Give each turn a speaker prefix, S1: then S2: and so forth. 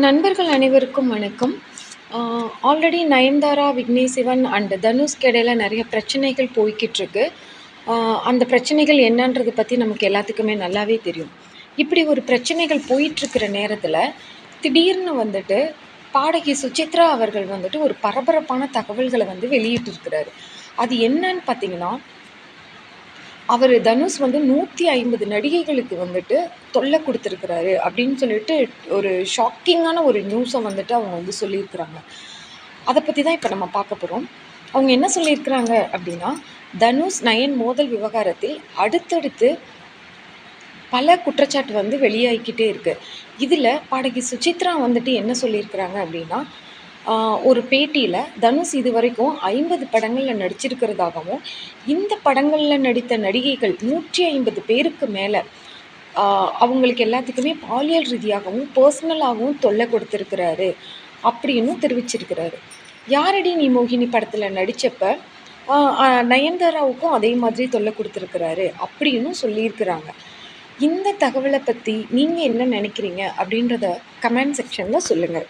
S1: நண்பர்கள் அனைவருக்கும் வணக்கம். ஆல்ரெடி நயன்தாரா, விக்னேஷ் சிவன் அண்ட் தனுஷ்க்கு இடையில் நிறைய பிரச்சனைகள் போய்கிட்டுருக்கு அந்த பிரச்சனைகள் என்னன்றதை பற்றி நமக்கு எல்லாத்துக்குமே நல்லாவே தெரியும். இப்படி ஒரு பிரச்சனைகள் போயிட்டுருக்கிற நேரத்தில் திடீர்னு வந்துட்டு பாடகி சுசித்ரா அவர்கள் வந்துட்டு ஒரு பரபரப்பான தகவல்களை வந்து வெளியிட்டிருக்கிறாரு. அது என்னன்னு பார்த்தீங்கன்னா, அவர் தனுஷ் வந்து 150 நடிகைகளுக்கு வந்துட்டு தொல்லை கொடுத்துருக்குறாரு அப்படின்னு சொல்லிட்டு ஒரு ஷாக்கிங்கான ஒரு நியூஸை வந்துட்டு அவங்க வந்து சொல்லியிருக்கிறாங்க. அதை பற்றி தான் இப்போ நம்ம பார்க்க போகிறோம் அவங்க என்ன சொல்லியிருக்கிறாங்க அப்படின்னா, தனுஷ், நயன் மோதல் விவகாரத்தில் அடுத்தடுத்து பல குற்றச்சாட்டு வந்து வெளியாகிக்கிட்டே இருக்குது இதில் பாடகி சுசித்ரா வந்துட்டு என்ன சொல்லியிருக்கிறாங்க அப்படின்னா, ஒரு பேட்டியில் தனுஷ் இதுவரைக்கும் ஐம்பது படங்களில் நடிச்சிருக்கிறதாகவும், இந்த படங்களில் நடித்த நடிகைகள் 150 பேருக்கு மேலே அவங்களுக்கு எல்லாத்துக்குமே பாலியல் ரீதியாகவும், பர்சனலாகவும் தொல்லை கொடுத்துருக்கிறாரு அப்படின்னும் தெரிவிச்சிருக்கிறாரு. "யாரடி நீ மோகினி" படத்தில் நடித்தப்ப நயன்தாராவுக்கும் அதே மாதிரி தொல்லை கொடுத்துருக்கிறாரு அப்படின்னும் சொல்லியிருக்கிறாங்க. இந்த தகவலை பற்றி நீங்கள் என்ன நினைக்கிறீங்க அப்படின்றத கமெண்ட் செக்ஷனில் சொல்லுங்கள்